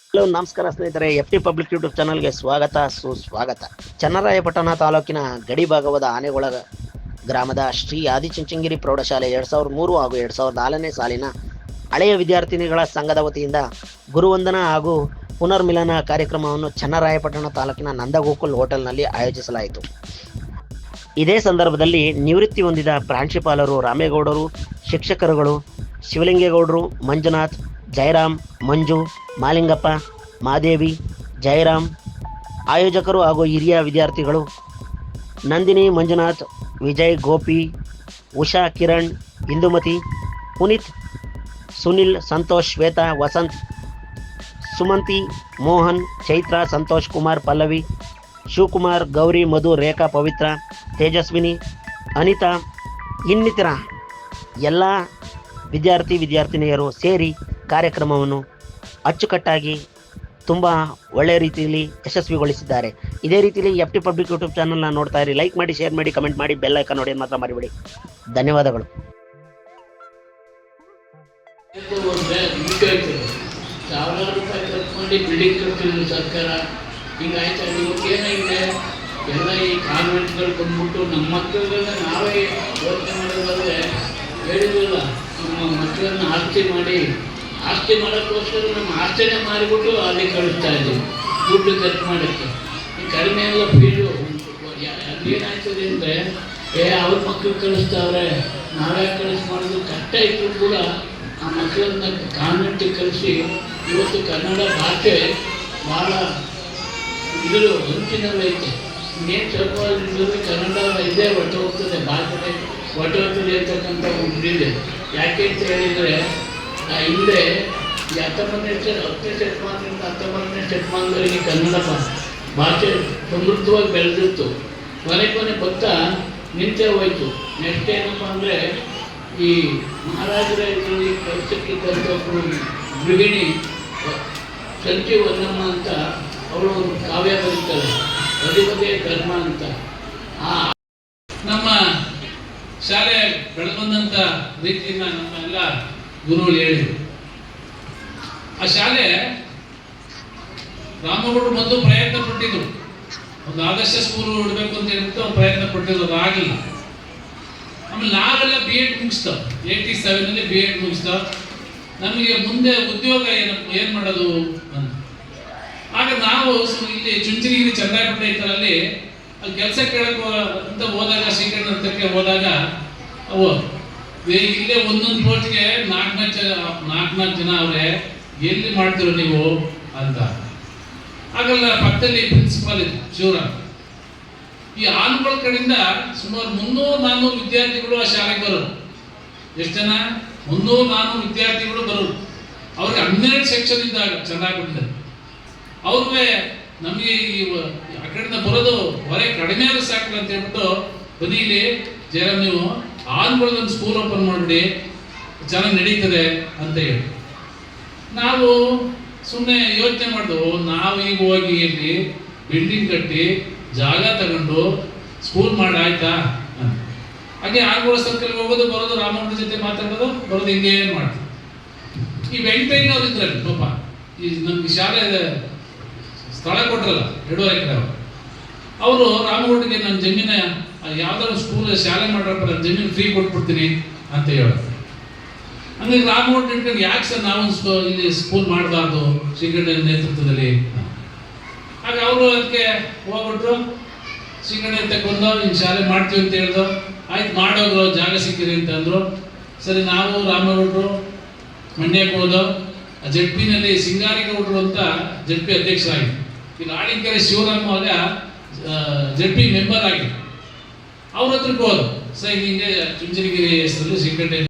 Hello, ನಮಸ್ಕಾರ ಸ್ನೇಹಿತರೆ F T public YouTube ಚಾನಲ್ಗೆ ಸ್ವಾಗತ, ಸುಸ್ವಾಗತ. ಚನ್ನರಾಯಪಟ್ಟಣ ತಾಲೂಕಿನ ಗಡಿ ಭಾಗವಾದ ಆನೆಗೊಳ ಗ್ರಾಮದ ಶ್ರೀ ಆದಿಚುಂಚನಗಿರಿ ಪ್ರೌಢಶಾಲೆ ಎರಡ್ ಸಾವಿರದ ಮೂರು ಹಾಗೂ ಎರಡ್ ಸಾವಿರದ ನಾಲ್ಕನೇ ಸಾಲಿನ ಹಳೆಯ ವಿದ್ಯಾರ್ಥಿನಿಗಳ ಸಂಘದ ವತಿಯಿಂದ ಗುರುವಂದನ ಹಾಗೂ ಪುನರ್ಮಿಲನ ಕಾರ್ಯಕ್ರಮವನ್ನು ಚನ್ನರಾಯಪಟ್ಟಣ ತಾಲೂಕಿನ ನಂದಗೋಕುಲ್ ಹೋಟೆಲ್ನಲ್ಲಿ ಆಯೋಜಿಸಲಾಯಿತು. ಇದೇ ಸಂದರ್ಭದಲ್ಲಿ ನಿವೃತ್ತಿ ಹೊಂದಿದ ಪ್ರಾಂಶುಪಾಲರು ರಾಮೇಗೌಡರು, ಶಿಕ್ಷಕರುಗಳು ಶಿವಲಿಂಗೇಗೌಡರು, ಮಂಜುನಾಥ್, ಜಯರಾಮ್, ಮಂಜು ಮಾಲಿಂಗಪ್ಪ, ಮಾದೇವಿ, ಜಯರಾಮ್, ಆಯೋಜಕರು ಹಾಗೂ ಹಿರಿಯ ವಿದ್ಯಾರ್ಥಿಗಳು, ನಂದಿನಿ, ಮಂಜುನಾಥ್, ವಿಜಯ್, ಗೋಪಿ, ಉಷಾ, ಕಿರಣ್, ಇಂದುಮತಿ, ಪುನೀತ್, ಸುನಿಲ್, ಸಂತೋಷ್, ಶ್ವೇತಾ, ವಸಂತ್, ಸುಮಂತಿ, ಮೋಹನ್, ಚೈತ್ರ, ಸಂತೋಷ್ ಕುಮಾರ್, ಪಲ್ಲವಿ, ಶಿವಕುಮಾರ್, ಗೌರಿ, ಮಧು, ರೇಖಾ, ಪವಿತ್ರ, ತೇಜಸ್ವಿನಿ, ಅನಿತಾ, ಇನ್ನಿತರ ಎಲ್ಲ ವಿದ್ಯಾರ್ಥಿ, ವಿದ್ಯಾರ್ಥಿನಿಯರು ಸೇರಿ ಕಾರ್ಯಕ್ರಮವನ್ನು ಅಚ್ಚುಕಟ್ಟಾಗಿ ತುಂಬ ಒಳ್ಳೆಯ ರೀತಿಯಲ್ಲಿ ಯಶಸ್ವಿಗೊಳಿಸಿದ್ದಾರೆ. ಇದೇ ರೀತಿಯಲ್ಲಿ ಎಫ್ ಟಿ ಪಬ್ಲಿಕ್ ಯೂಟ್ಯೂಬ್ ಚಾನಲ್ನ ನೋಡ್ತಾ ಇರಿ. ಲೈಕ್ ಮಾಡಿ ಶೇರ್ ಮಾಡಿ ಕಮೆಂಟ್ ಮಾಡಿ ಬೆಲ್ ಐಕನ್ ನೋಡಿ ಮಾತ್ರ ಮಾಡಿಬಿಡಿ ಧನ್ಯವಾದಗಳು. ಸರ್ಕಾರ. ಹಿಂಗಾಯ್ತು ಇವತ್ತು ಏನಾಗಿದೆ ಎಲ್ಲ ಈ ಕಾನ್ವೆಂಟ್ಗಳು ಬಂದ್ಬಿಟ್ಟು ನಮ್ಮ ಮಕ್ಕಳನ್ನ ನಾವೇ ಯೋಚನೆ ಮಾಡೋದಾದ್ರೆ ಹೇಳಿದ್ವಲ್ಲ, ನಮ್ಮ ಮಕ್ಕಳನ್ನ ಆರತಿ ಮಾಡಿ. ಆಸ್ತಿ ಮಾಡೋಕ್ಕೋಸ್ಕರ ನಮ್ಮ ಆಸ್ತಿನೇ ಮಾರಿಬಿಟ್ಟು ಅಲ್ಲಿ ಕಳಿಸ್ತಾ ಇದ್ದೀವಿ ದುಡ್ಡು ಖರ್ಚು ಮಾಡೋಕ್ಕೆ. ಕಡಿಮೆ ಎಲ್ಲ ಫೀಲು ಏನಾಗ್ತದೆ ಅಂದರೆ, ಏ, ಅವ್ರ ಮಕ್ಕಳು ಕಳಿಸ್ತಾವ್ರೆ, ನಾವೇ ಕಳಿಸ್ ಮಾಡೋದು ಕಷ್ಟ ಇದ್ರು ಕೂಡ ಆ ಮಕ್ಕಳನ್ನ ಕಾನ್ವೆಂಟಿಗೆ ಕಳಿಸಿ, ಇವತ್ತು ಕನ್ನಡ ಭಾಷೆ ಭಾಳ ಇದ್ರ ಹಂಚಿನಲ್ಲೈತೆ ಇನ್ನೇನು ಸ್ವಲ್ಪ ಕನ್ನಡ ಇದೇ ಹೊಟ್ಟೆ ಹೋಗ್ತದೆ. ಭಾಷೆ ಹೊಟ್ಟೆ ಹೋಗ್ತದೆ ಅಂತಕ್ಕಂಥ ಒಂದು ಇದೆ ಯಾಕೆ ಅಂತ ಹೇಳಿದರೆ ಆ ಹಿಂದೆ ಈ ಹತ್ತೊಂಬತ್ತನೇ ಹತ್ತನೇ ಶತಮಾನದಿಂದ ಹತ್ತೊಂಬತ್ತನೇ ಶತಮಾನದವರೆಗೆ ಕನ್ನಡ ಭಾಷೆ ಸಮೃದ್ಧವಾಗಿ ಬೆಳೆದಿತ್ತು. ಕೊನೆ ಕೊನೆ ಭಕ್ತ ನಿಂತೆ ಹೋಯ್ತು. ನೆಕ್ಸ್ಟ್ ಏನಪ್ಪ ಅಂದರೆ ಈ ಮಹಾರಾಜರ ಇದರಲ್ಲಿ ಕೆಲಸಕ್ಕಿದ್ದಂಥ ಒಬ್ಬರು ಗೃಹಿಣಿ ಸಂಜೆ ವನ್ನಮ್ಮ ಅಂತ ಅವಳು ಒಂದು ಕಾವ್ಯ ಬರೀತಾರೆ ಅಧಿಪತಿ ಧರ್ಮ ಅಂತ. ಆ ನಮ್ಮ ಶಾಲೆ ಬೆಳೆದಂಥ ರೀತಿಯಿಂದ ನಮ್ಮ ಎಲ್ಲ ಗುರುಗಳು ಹೇಳಿದರು. ಆ ಶಾಲೆ ರಾಮಗೌಡರು ಮೊದಲು ಪ್ರಯತ್ನ ಪಟ್ಟಿದ್ರು. ಒಂದು ಆದರ್ಶ ಸ್ಕೂಲ್ ಇಡಬೇಕು ಅಂತ ಹೇಳ್ಬಿಟ್ಟು ಅವ್ರು ಪ್ರಯತ್ನ ಪಟ್ಟಿದ್ರು, ಅದು ಆಗಿಲ್ಲ. ಆಮೇಲೆ ನಾವೆಲ್ಲ ಬಿ ಎಡ್ ಮುಗಿಸ್ತಾವ ಏಯ್ಟಿ ಸೆವೆನಲ್ಲಿ ಬಿ ಎಡ್ ಮುಗಿಸ್ತಾ, ನಮಗೆ ಮುಂದೆ ಉದ್ಯೋಗ ಏನು ಏನು ಮಾಡೋದು ಅಂತ. ಆಗ ನಾವು ಇಲ್ಲಿ ಚುಂಚನಗಿರಿ ಚಂದ್ರಪಟ್ಟಣ ಇದ್ದರಲ್ಲಿ ಅಲ್ಲಿ ಕೆಲಸ ಕೇಳಕ್ಕೆ ಅಂತ ಹೋದಾಗ ಶ್ರೀಕರಣ ಹಂತಕ್ಕೆ ಹೋದಾಗ, ಅವು ಇಲ್ಲೇ ಒಂದೊಂದು ಪೋಸ್ಟ್ಗೆ ನಾಲ್ಕು ನಾಲ್ಕು ಜನ ನಾಲ್ಕು ನಾಲ್ಕು ಜನ ಅವರೇ, ಎಲ್ಲಿ ಮಾಡ್ತೀರೋ ನೀವು ಅಂತ. ಆಗಲ್ಲ ಪಕ್ಕದಲ್ಲಿ ಪ್ರಿನ್ಸಿಪಾಲ್ ಇತ್ತು ಶಿವರ ಈ ಆನ್ಗಳ ಕಡೆಯಿಂದ ಸುಮಾರು ಮುನ್ನೂರು ನಾನ್ನೂರು ವಿದ್ಯಾರ್ಥಿಗಳು ಆ ಶಾಲೆಗೆ ಬರೋರು. ಎಷ್ಟು ಜನ? ಮುನ್ನೂರು ನಾನ್ನೂರು ವಿದ್ಯಾರ್ಥಿಗಳು ಬರೋರು. ಅವ್ರಿಗೆ ಹನ್ನೆರಡು ಸೆಕ್ಷನ್ ಇದ್ದಾಗ ಚೆನ್ನಾಗಿ ಅವ್ರಿಗೆ ನಮಗೆ ಈ ಆ ಕಡೆಯಿಂದ ಬರೋದು ಹೊರೆ ಕಡಿಮೆ ಆದ್ರೆ ಸಾಕು ಅಂತ ಹೇಳ್ಬಿಟ್ಟು ಬನ್ನಿ ಇಲ್ಲಿ, ಜಯರಾಮ್ ನೀವು. ಆನ್ಗಳದೊಂದು ಸ್ಕೂಲ್ ಓಪನ್ ಮಾಡಿಬಿಡಿ. ಚೆನ್ನಾಗಿ ನಡೀತದೆ ಅಂತ ಹೇಳಿ. ನಾವು ಸುಮ್ಮನೆ ಯೋಚನೆ ಮಾಡಿದ್ವು ನಾವು ಈಗ ಹೋಗಿ ಇಲ್ಲಿ ಬಿಲ್ಡಿಂಗ್ ಕಟ್ಟಿ ಜಾಗ ತಗೊಂಡು ಸ್ಕೂಲ್ ಮಾಡಿ ಆಯ್ತಾ ಅಂತ. ಹಾಗೆ ಆಗೋಳ ಸರ್ಕಲ್ಗೆ ಹೋಗೋದು, ಬರೋದು ರಾಮಣ್ಣ ಜೊತೆ ಮಾತಾಡೋದು, ಬರೋದು ಹಿಂಗೆ ಮಾಡ್ತೀವಿ ಈ ವೆಂಕಟಯ್ಯನವ್ರು ಇದ್ರಲ್ಲಿ, ಪಾಪ, ಈ ನಮ್ಗೆ ಶಾಲೆ ಸ್ಥಳ ಕೊಟ್ರಲ್ಲ, ಎರಡೂವರೆ ಎಕರೆ ಅವರು ಅವರು ನನ್ನ ಜಮೀನ ಯಾವ್ದಾದ್ರು ಸ್ಕೂಲ್ ಶಾಲೆ ಮಾಡ್ರಪ್ಪ ನಾನು ಜಮೀನು ಫ್ರೀ ಕೊಟ್ಬಿಡ್ತೀನಿ ಅಂತ ಹೇಳೋದು ಅಂದ್ರೆ ರಾಮಗೌಡ ಇಟ್ಕೊಂಡು ಯಾಕೆ ಸರ್ ನಾವು ಸ್ಕೂ- ಇಲ್ಲಿ ಸ್ಕೂಲ್ ಮಾಡಬಾರ್ದು ಸಿಂಗಣ್ಣ ನೇತೃತ್ವದಲ್ಲಿ ಹಾಗೆ ಅವರು ಅದಕ್ಕೆ ಹೋಗ್ಬಿಟ್ರು. ಶ್ರೀಕಂಠ ತಗೊಂಡು ಹಿಂಗೆ ಶಾಲೆ ಮಾಡ್ತೀವಿ ಅಂತ ಹೇಳ್ದು ಆಯ್ತು ಮಾಡೋದ್ರು ಜಾಗ ಸಿಕ್ಕಿರಿ ಅಂತ ಅಂದ್ರು. ಸರಿ, ನಾವು ರಾಮಗೌಡರು ಮಂಡ್ಯಕ್ಕೆ ಹೋದೋ, ಆ ಜಡ್ ಪಿನಲ್ಲಿ ಸಿಂಗಾರಿಗೌಡರು ಅಂತ ಜಡ್ ಪಿ ಅಧ್ಯಕ್ಷರಾಗಿದ್ದರು ಇಲ್ಲಿ ಆಳಿಕೆರೆ ಶಿವರಾಮ ಅವರ ಜಡ್ ಮೆಂಬರ್ ಆಗಿದ್ರು ಅವ್ರ ಹತ್ರಕ್ಕೆ ಹೋದ್ರು ಸರ್ ಹಿಂಗೆ ಚುಂಚನಗಿರಿ ಹೆಸರಲ್ಲಿ ಶ್ರೀಕಂಠ